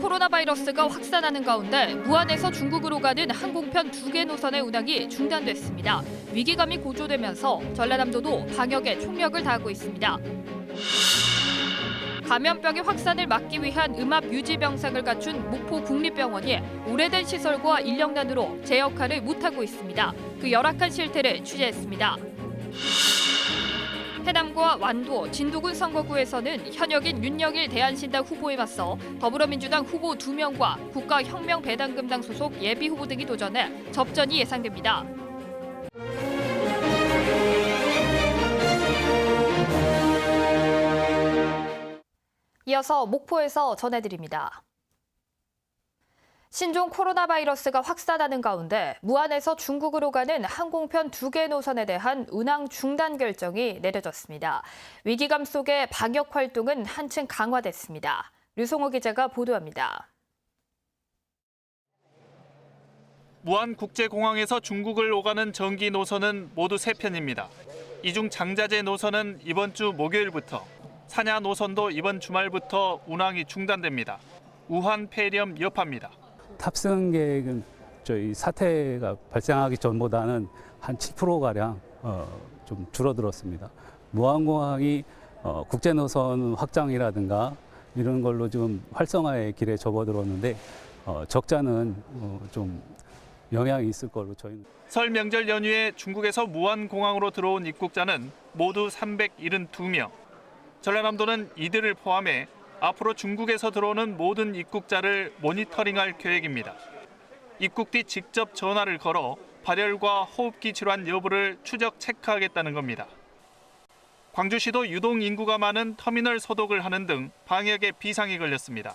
코로나 바이러스가 확산하는 가운데 무안에서 중국으로 가는 항공편 두 개 노선의 운항이 중단됐습니다. 위기감이 고조되면서 전라남도도 방역에 총력을 다하고 있습니다. 감염병의 확산을 막기 위한 음압 유지 병상을 갖춘 목포 국립병원이 오래된 시설과 인력난으로 제 역할을 못하고 있습니다. 그 열악한 실태를 취재했습니다. 해남과 완도, 진도군 선거구에서는 현역인 윤영일 대한신당 후보에 맞서 더불어민주당 후보 2명과 국가혁명배당금당 소속 예비 후보 등이 도전해 접전이 예상됩니다. 이어서 목포에서 전해드립니다. 신종 코로나 바이러스가 확산하는 가운데 무안에서 중국으로 가는 항공편 두 개 노선에 대한 운항 중단 결정이 내려졌습니다. 위기감 속에 방역 활동은 한층 강화됐습니다. 류송호 기자가 보도합니다. 무안 국제공항에서 중국을 오가는 전기 노선은 모두 세 편입니다 이중 장자재 노선은 이번 주 목요일부터, 산야 노선도 이번 주말부터 운항이 중단됩니다. 우한 폐렴 여파입니다. 탑승 계획은 저희 사태가 발생하기 전보다는 한 7%가량 어, 좀 줄어들었습니다. 무항공항이 어, 국제 노선 확장이라든가 이런 걸로 좀 활성화의 길에 접어들었는데 어, 적자는 어, 좀 영향이 있을 걸로 저희는 설 명절 연휴에 중국에서 무안공항으로 들어온 입국자는 모두 372명. 전라남도는 이들을 포함해 앞으로 중국에서 들어오는 모든 입국자를 모니터링할 계획입니다. 입국 뒤 직접 전화를 걸어 발열과 호흡기 질환 여부를 추적 체크하겠다는 겁니다. 광주시도 유동 인구가 많은 터미널 소독을 하는 등 방역에 비상이 걸렸습니다.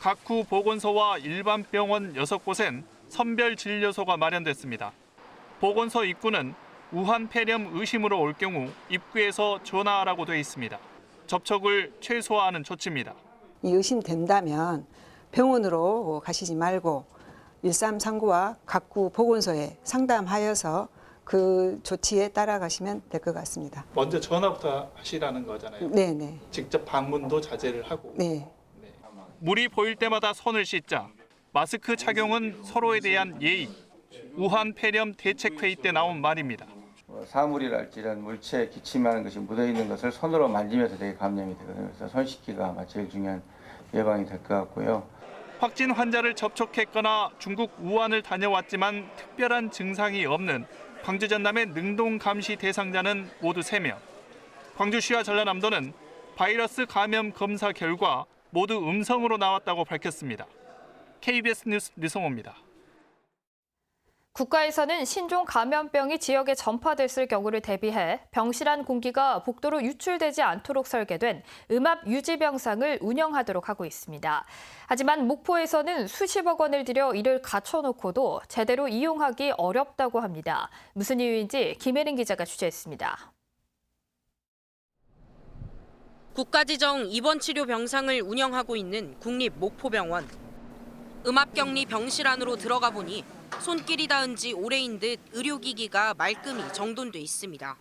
각 구 보건소와 일반 병원 6곳엔 선별 진료소가 마련됐습니다. 보건소 입구는 우한 폐렴 의심으로 올 경우 입구에서 전화하라고 돼 있습니다. 접촉을 최소화하는 조치입니다. 이 의심된다면 병원으로 가시지 말고 1339와 각구 보건소에 상담하여서 그 조치에 따라가시면 될 것 같습니다. 먼저 전화부터 하시라는 거잖아요. 네네. 직접 방문도 자제를 하고. 네. 물이 보일 때마다 손을 씻자. 마스크 착용은 서로에 대한 예의. 우한 폐렴 대책회의 때 나온 말입니다. 뭐 사물이랄지 이런 물체에 기침하는 것이 묻어 있는 것을 손으로 만지면서 되게 감염이 되거든요. 그래서 손 씻기가 아마 제일 중요한 예방이 될 것 같고요. 확진 환자를 접촉했거나 중국 우한을 다녀왔지만 특별한 증상이 없는 광주 전남의 능동 감시 대상자는 모두 3명. 광주시와 전라남도는 바이러스 감염 검사 결과 모두 음성으로 나왔다고 밝혔습니다. KBS 뉴스 류성호입니다. 국가에서는 신종 감염병이 지역에 전파됐을 경우를 대비해 병실안 공기가 복도로 유출되지 않도록 설계된 음압 유지 병상을 운영하도록 하고 있습니다. 하지만 목포에서는 수십억 원을 들여 이를 갖춰놓고도 제대로 이용하기 어렵다고 합니다. 무슨 이유인지 김혜린 기자가 취재했습니다. 국가 지정 입원 치료 병상을 운영하고 있는 국립 목포병원. 음압 격리 병실 안으로 들어가 보니 손길이 닿은 지 오래인 듯 의료기기가 말끔히 정돈돼 있습니다.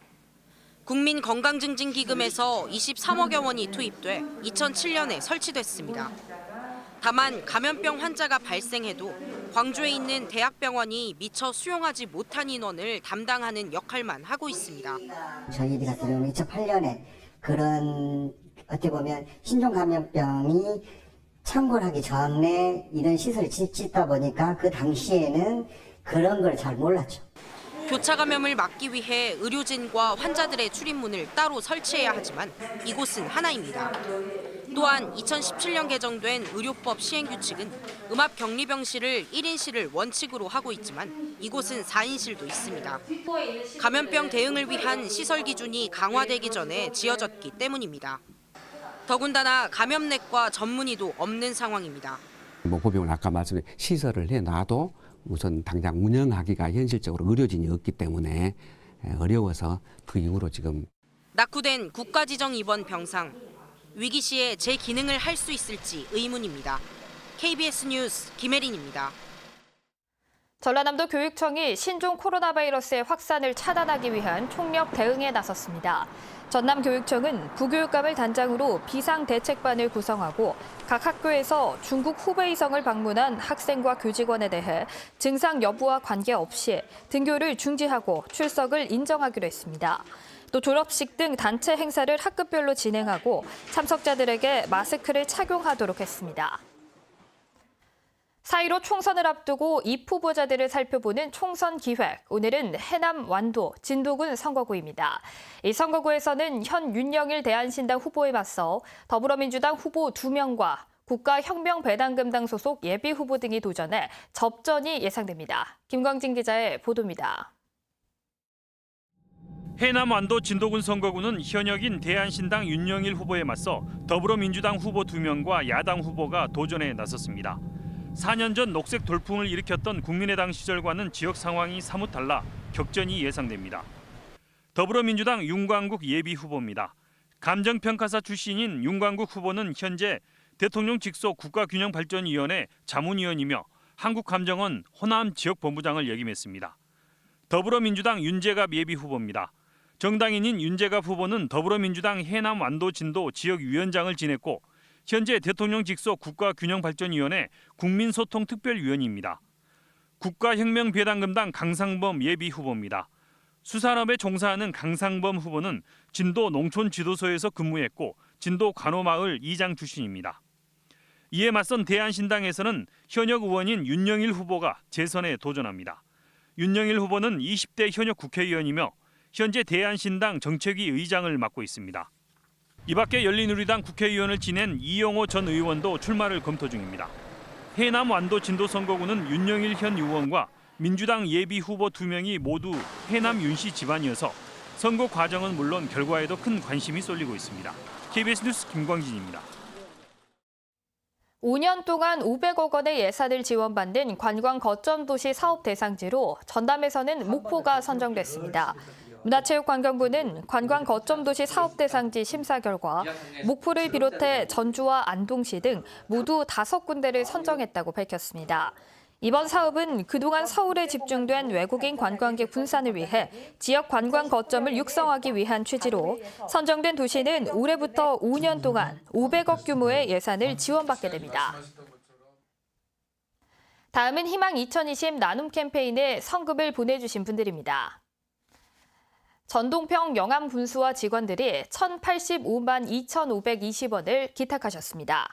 국민 건강증진기금에서 23억여 원이 투입돼 2007년에 설치됐습니다. 다만 감염병 환자가 발생해도 광주에 있는 대학병원이 미처 수용하지 못한 인원을 담당하는 역할만 하고 있습니다. 저희들 같은 경우는 2008년에 그런 어떻게 보면 신종 감염병이 창궐 하기 전에 이런 시설을 짓- 짓다 보니까 그 당시에는 그런 걸 잘 몰랐죠. 교차 감염을 막기 위해 의료진과 환자들의 출입문을 따로 설치해야 하지만 이곳은 하나입니다. 또한 2017년 개정된 의료법 시행 규칙은 음압 격리 병실을 1인실을 원칙으로 하고 있지만 이곳은 4인실도 있습니다. 감염병 대응을 위한 시설 기준이 강화되기 전에 지어졌기 때문입니다. 더군다나 감염내과 전문의도 없는 상황입니다. 목포병원 아까 말씀에 시설을 해놔도 우선 당장 운영하기가 현실적으로 의료진이 없기 때문에 어려워서 그 이후로 지금 낙후된 국가 지정 입원 병상. 위기 시에 제 기능을 할 수 있을지 의문입니다. KBS 뉴스 김혜린입니다. 전라남도 교육청이 신종 코로나 바이러스의 확산을 차단하기 위한 총력 대응에 나섰습니다. 전남교육청은 부교육감을 단장으로 비상대책반을 구성하고 각 학교에서 중국 후베이성을 방문한 학생과 교직원에 대해 증상 여부와 관계없이 등교를 중지하고 출석을 인정하기로 했습니다. 또 졸업식 등 단체 행사를 학급별로 진행하고 참석자들에게 마스크를 착용하도록 했습니다. 4.15 총선을 앞두고 입 후보자들을 살펴보는 총선 기획. 오늘은 해남 완도 진도군 선거구입니다. 이 선거구에서는 현 윤영일 대한신당 후보에 맞서 더불어민주당 후보 2명과 국가혁명배당금당 소속 예비 후보 등이 도전해 접전이 예상됩니다. 김광진 기자의 보도입니다. 해남 완도 진도군 선거구는 현역인 대한신당 윤영일 후보에 맞서 더불어민주당 후보 2명과 야당 후보가 도전에 나섰습니다. 4년 전 녹색 돌풍을 일으켰던 국민의당 시절과는 지역 상황이 사뭇 달라 격전이 예상됩니다. 더불어민주당 윤광국 예비 후보입니다. 감정평가사 출신인 윤광국 후보는 현재 대통령 직속 국가균형발전위원회 자문위원이며 한국감정원 호남 지역본부장을 역임했습니다. 더불어민주당 윤재갑 예비 후보입니다. 정당인인 윤재갑 후보는 더불어민주당 해남 완도 진도 지역위원장을 지냈고 현재 대통령 직속 국가균형발전위원회 국민소통특별위원입니다. 국가혁명배당금당 강상범 예비 후보입니다. 수산업에 종사하는 강상범 후보는 진도 농촌지도소에서 근무했고 진도 관호마을 이장 출신입니다. 이에 맞선 대한신당에서는 현역 의원인 윤영일 후보가 재선에 도전합니다. 윤영일 후보는 20대 현역 국회의원이며 현재 대한신당 정책위 의장을 맡고 있습니다. 이 밖에 열린우리당 국회의원을 지낸 이영호 전 의원도 출마를 검토 중입니다. 해남 완도 진도 선거구는 윤영일 현 의원과 민주당 예비 후보 두 명이 모두 해남 윤씨 집안이어서 선거 과정은 물론 결과에도 큰 관심이 쏠리고 있습니다. KBS 뉴스 김광진입니다. 5년 동안 500억 원의 예산을 지원받는 관광 거점 도시 사업 대상지로 전남에서는 목포가 선정됐습니다. 문화체육관광부는 관광 거점 도시 사업 대상지 심사 결과 목포를 비롯해 전주와 안동시 등 모두 다섯 군데를 선정했다고 밝혔습니다. 이번 사업은 그동안 서울에 집중된 외국인 관광객 분산을 위해 지역 관광 거점을 육성하기 위한 취지로 선정된 도시는 올해부터 5년 동안 500억 규모의 예산을 지원받게 됩니다. 다음은 희망 2020 나눔 캠페인에 성금을 보내주신 분들입니다. 전동평 영암 군수와 직원들이 1,085만 2,520원을 기탁하셨습니다.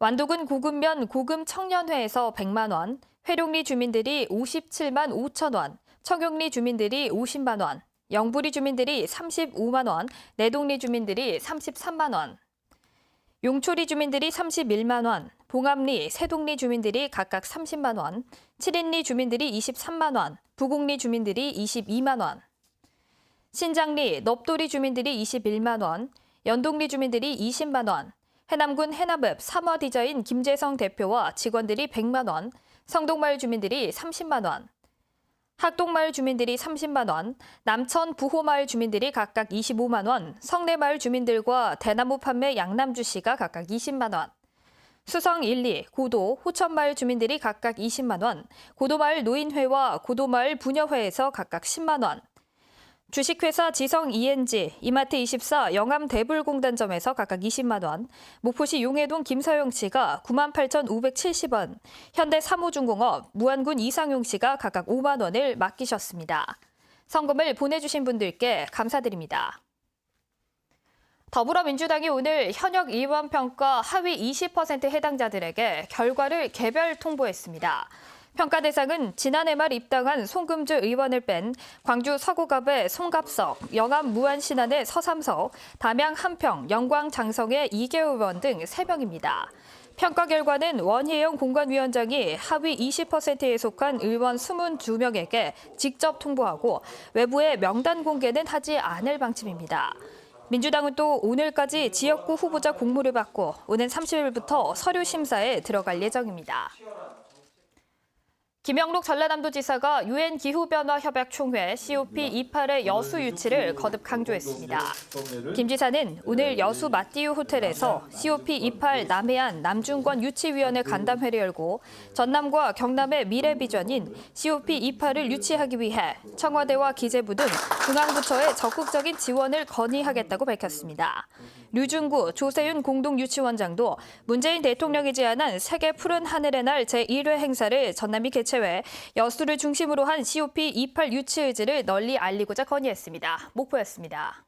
완도군 고금면 고금 청년회에서 100만 원, 회룡리 주민들이 57만 5천 원, 청용리 주민들이 50만 원, 영부리 주민들이 35만 원, 내동리 주민들이 33만 원, 용초리 주민들이 31만 원, 봉암리, 세동리 주민들이 각각 30만 원, 칠인리 주민들이 23만 원, 부곡리 주민들이 22만 원, 신장리, 넙도리 주민들이 21만 원, 연동리 주민들이 20만 원, 해남군 해남읍 삼화 디자인 김재성 대표와 직원들이 100만 원, 성동마을 주민들이 30만 원, 학동마을 주민들이 30만 원, 남천 부호마을 주민들이 각각 25만 원, 성내마을 주민들과 대나무 판매 양남주 씨가 각각 20만 원, 수성 1, 2, 고도, 호천마을 주민들이 각각 20만 원, 고도마을 노인회와 고도마을 부녀회에서 각각 10만 원, 주식회사 지성 ENG, 이마트24 영암 대불공단점에서 각각 20만 원, 목포시 용해동 김서영 씨가 9만 8,570원, 현대 사무중공업 무안군 이상용 씨가 각각 5만 원을 맡기셨습니다. 성금을 보내주신 분들께 감사드립니다. 더불어민주당이 오늘 현역 의원 평가 하위 20% 해당자들에게 결과를 개별 통보했습니다. 평가 대상은 지난해 말 입당한 송금주 의원을 뺀 광주 서구갑의 송갑석, 영암 무안신안의 서삼석, 담양 한평, 영광 장성의 이계호 의원 등 3명입니다. 평가 결과는 원희영 공관위원장이 하위 20%에 속한 의원 22명에게 직접 통보하고 외부에 명단 공개는 하지 않을 방침입니다. 민주당은 또 오늘까지 지역구 후보자 공모를 받고 오는 30일부터 서류 심사에 들어갈 예정입니다. 김영록 전라남도지사가 유엔 기후변화협약 총회 COP28의 여수 유치를 거듭 강조했습니다. 김 지사는 오늘 여수 마띠유 호텔에서 COP28 남해안 남중권 유치위원회 간담회를 열고 전남과 경남의 미래 비전인 COP28을 유치하기 위해 청와대와 기재부 등 중앙부처에 적극적인 지원을 건의하겠다고 밝혔습니다. 류중구, 조세윤 공동유치원장도 문재인 대통령이 제안한 세계 푸른 하늘의 날 제1회 행사를 전남이 개최 해 여수를 중심으로 한 COP28 유치 의지를 널리 알리고자 건의했습니다. 목포였습니다.